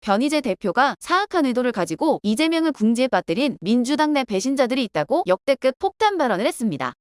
변희재 대표가 사악한 의도를 가지고 이재명을 궁지에 빠뜨린 민주당 내 배신자들이 있다고 역대급 폭탄 발언을 했습니다.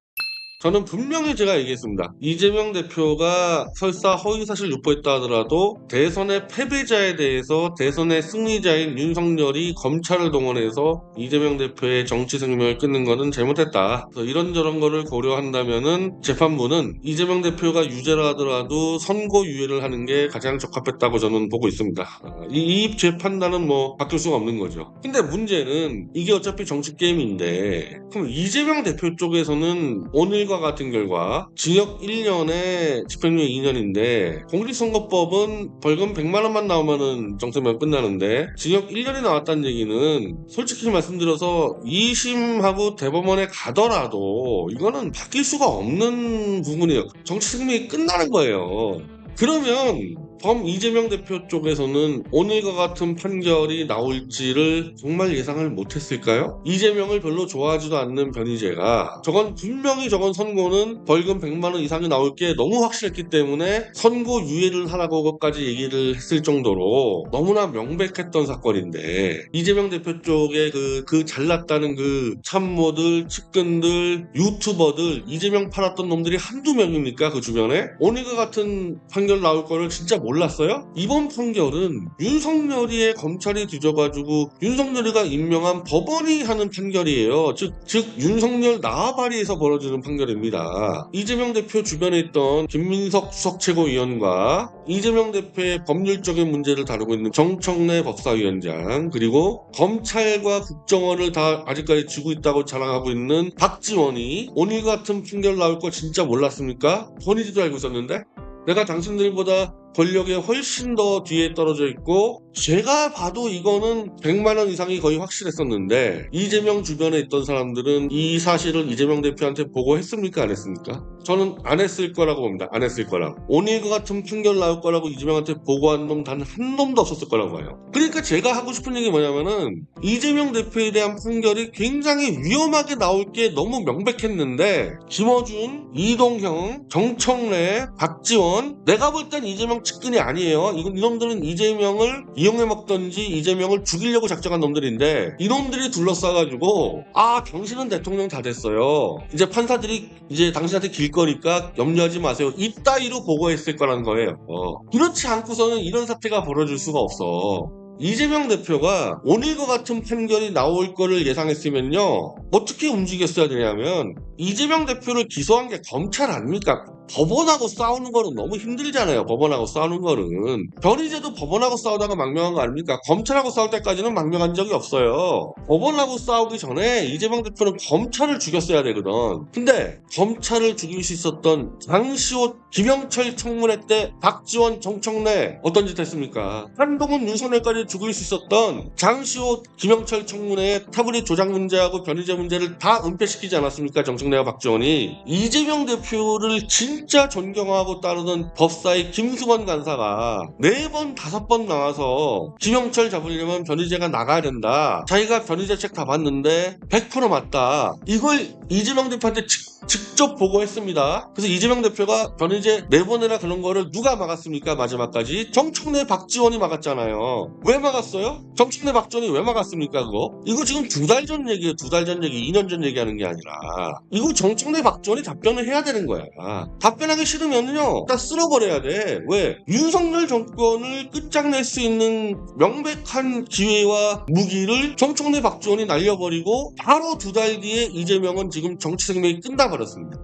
저는 분명히 제가 얘기했습니다. 이재명 대표가 설사 허위사실 유포했다 하더라도 대선의 패배자에 대해서 대선의 승리자인 윤석열이 검찰을 동원해서 이재명 대표의 정치 생명을 끊는 것은 잘못했다. 이런저런 거를 고려한다면은 재판부는 이재명 대표가 유죄라 하더라도 선고 유예를 하는 게 가장 적합했다고 저는 보고 있습니다. 아, 이, 이 재판단은 뭐 바뀔 수가 없는 거죠. 근데 문제는 이게 어차피 정치 게임인데 그럼 이재명 대표 쪽에서는 오늘 과 같은 결과 징역 1년에 집행유예 2년인데 공직선거법은 벌금 100만 원만 나오면은 정세면 끝나는데 징역 1년이 나왔다는 얘기는 솔직히 말씀드려서 2심하고 대법원에 가더라도 이거는 바뀔 수가 없는 부분이에요. 정치 승리이 끝나는 거예요. 그러면 범 이재명 대표 쪽에서는 오늘과 같은 판결이 나올지를 정말 예상을 못했을까요? 이재명을 별로 좋아하지도 않는 변희재가 저건 분명히 저건 선고는 벌금 100만 원 이상이 나올 게 너무 확실했기 때문에 선고 유예를 하라고까지 얘기를 했을 정도로 너무나 명백했던 사건인데 이재명 대표 쪽에 그, 그 잘났다는 그 참모들, 측근들, 유튜버들 이재명 팔았던 놈들이 한두 명입니까 그 주변에? 오늘과 같은 판결 나올 거를 진짜 몰랐어요? 이번 판결은 윤석열이의 검찰이 뒤져가지고 윤석열이가 임명한 법원이 하는 판결이에요. 즉, 즉 윤석열 나와바리에서 벌어지는 판결입니다. 이재명 대표 주변에 있던 김민석 수석 최고위원과 이재명 대표의 법률적인 문제를 다루고 있는 정청래 법사위원장 그리고 검찰과 국정원을 다 아직까지 쥐고 있다고 자랑하고 있는 박지원이 오늘 같은 판결 나올 거 진짜 몰랐습니까? 본인도 알고 있었는데 내가 당신들보다 권력에 훨씬 더 뒤에 떨어져 있고 제가 봐도 이거는 100만 원 이상이 거의 확실했었는데 이재명 주변에 있던 사람들은 이 사실을 이재명 대표한테 보고했습니까 안 했습니까? 저는 안 했을 거라고 봅니다. 안 했을 거라고. 오늘과 같은 판결 나올 거라고 이재명한테 보고한 놈 단 한 놈도 없었을 거라고 봐요. 그러니까 제가 하고 싶은 얘기 뭐냐면은 이재명 대표에 대한 판결이 굉장히 위험하게 나올 게 너무 명백했는데 김어준, 이동형, 정청래, 박지원 내가 볼 땐 이재명 측근이 아니에요. 이놈들은 이재명을 이용해 먹던지 이재명을 죽이려고 작정한 놈들인데 이놈들이 둘러싸가지고 아 당신은 대통령 다 됐어요. 이제 판사들이 이제 당신한테 길 거니까 염려하지 마세요. 이따위로 보고했을 거라는 거예요. 어. 그렇지 않고서는 이런 사태가 벌어질 수가 없어. 이재명 대표가 오늘과 같은 판결이 나올 거를 예상했으면요 어떻게 움직였어야 되냐면 이재명 대표를 기소한 게 검찰 아닙니까? 법원하고 싸우는 거는 너무 힘들잖아요. 법원하고 싸우는 거는 변희재도 법원하고 싸우다가 망명한 거 아닙니까? 검찰하고 싸울 때까지는 망명한 적이 없어요. 법원하고 싸우기 전에 이재명 대표는 검찰을 죽였어야 되거든. 근데 검찰을 죽일 수 있었던 장시호 김영철 청문회 때 박지원 정청래 어떤 짓 했습니까? 한동훈 윤석열까지 죽일 수 있었던 장시호 김영철 청문회의 타블릿 조작 문제하고 변희재 문제를 다 은폐시키지 않았습니까? 정청래와 박지원이 이재명 대표를 진짜 존경하고 따르는 법사의 김수건 간사가 네 번 다섯 번 나와서 김영철 잡으려면 변희재가 나가야 된다. 자기가 변희재 책 다 봤는데 100% 맞다. 이걸 이재명 대표한테 직, 직접 보고했습니다. 그래서 이재명 대표가 변희재 내보내라 그런 거를 누가 막았습니까? 마지막까지 정청래 박지원이 막았잖아요. 왜 막았어요? 정청래 박지원이 왜 막았습니까? 그거? 이거 지금 두 달 전 얘기예요. 두 달 전 얘기, 2년 전 얘기하는 게 아니라 이거 정청래 박지원이 답변을 해야 되는 거야. 답변하기 싫으면요, 다 쓸어버려야 돼. 왜? 윤석열 정권을 끝장낼 수 있는 명백한 기회와 무기를 정청래 박지원이 날려버리고 바로 두 달 뒤에 이재명은 지금 정치 생명이 끝나버렸습니다.